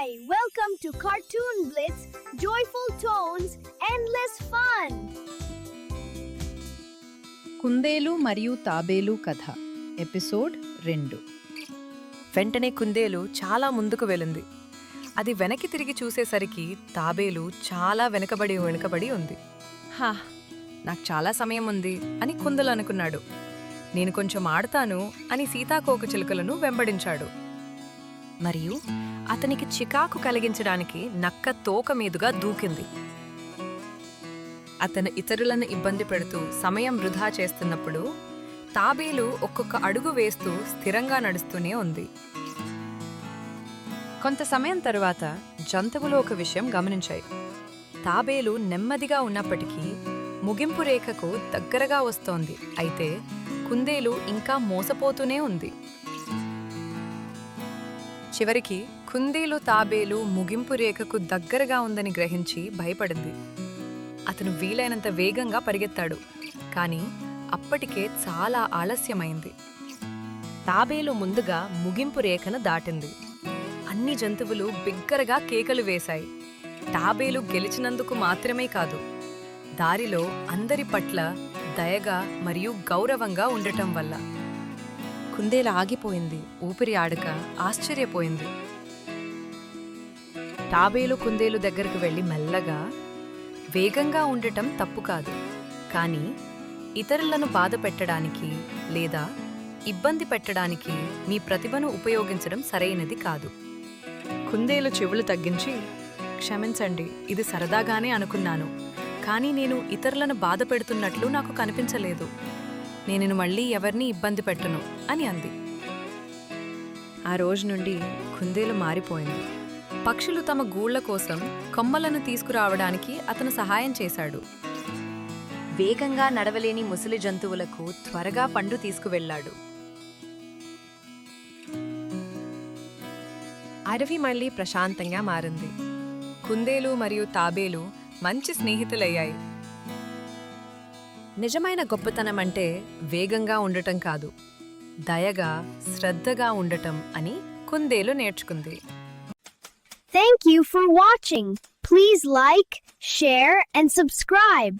Hi, welcome to Cartoon Blitz, joyful tones, endless fun. కుందేలు మరియు తాబేలు కథ ఎపిసోడ్ రెండు. వెంటనే కుందేలు చాలా ముందుకు వెళ్ళింది. అది వెనక్కి తిరిగి చూసేసరికి తాబేలు చాలా వెనకబడి వెనుకబడి ఉంది. హా. నాకు చాలా సమయం ఉంది అని కుందలు అనుకున్నాడు. నేను కొంచెం ఆడతాను అని సీతాకోక చిలుకలను వెంబడించాడు. మరియు అతనికి చికాకు కలిగించడానికి నక్క తోక మీదుగా దూకింది. అతను ఇతరులను ఇబ్బంది పెడుతూ సమయం వృధా చేస్తున్నప్పుడు తాబేలు ఒక్కొక్క అడుగు వేస్తూ స్థిరంగా నడుస్తూనే ఉంది. కొంత సమయం తరువాత జంతువులు ఒక విషయం గమనించాయి. తాబేలు నెమ్మదిగా ఉన్నప్పటికీ ముగింపు రేఖకు దగ్గరగా వస్తోంది. అయితే కుందేలు ఇంకా మోసపోతూనే ఉంది. చివరికి కుందేలు తాబేలు ముగింపు రేఖకు దగ్గరగా ఉందని గ్రహించి భయపడింది. అతను వీలైనంత వేగంగా పరిగెత్తాడు కానీ అప్పటికే చాలా ఆలస్యమైంది. తాబేలు ముందుగా ముగింపు రేఖను దాటింది. అన్ని జంతువులు బిగ్గరగా కేకలు వేశాయి. తాబేలు గెలిచినందుకు మాత్రమే కాదు దారిలో అందరి పట్ల దయగా మరియు గౌరవంగా ఉండటం వల్ల. కుందేల ఆగిపోయింది. ఊపిరి ఆడక ఆశ్చర్యపోయింది. తాబేలు కుందేలు దగ్గరకు వెళ్ళి మెల్లగా వేగంగా ఉండటం తప్పు కాదు. కానీ ఇతరులను బాధ పెట్టడానికి లేదా ఇబ్బంది పెట్టడానికి మీ ప్రతిభను ఉపయోగించడం సరైనది కాదు. కుందేలు చెవులు తగ్గించి క్షమించండి ఇది సరదాగానే అనుకున్నాను. కానీ నేను ఇతరులను బాధ పెడుతున్నట్లు నాకు కనిపించలేదు. నేను మళ్ళీ ఎవరిని ఇబ్బంది పెట్టను అని అంది. ఆ రోజు నుండి కుందేలు మారిపోయింది. పక్షులు తమ గూళ్ళ కోసం కొమ్మలను తీసుకురావడానికి అతను సహాయం చేశాడు. వేగంగా నడవలేని ముసలి జంతువులకు త్వరగా పండు తీసుకువెళ్ళాడు. అడవి మళ్ళీ ప్రశాంతంగా మారింది. కుందేలు మరియు తాబేలు మంచి స్నేహితులయ్యాయి. నిజమైన గొప్పతనం అంటే వేగంగా ఉండటం కాదు దయగా శ్రద్ధగా ఉండటం అని కుందేలు నేర్చుకుంది thank you for watching please like share and subscribe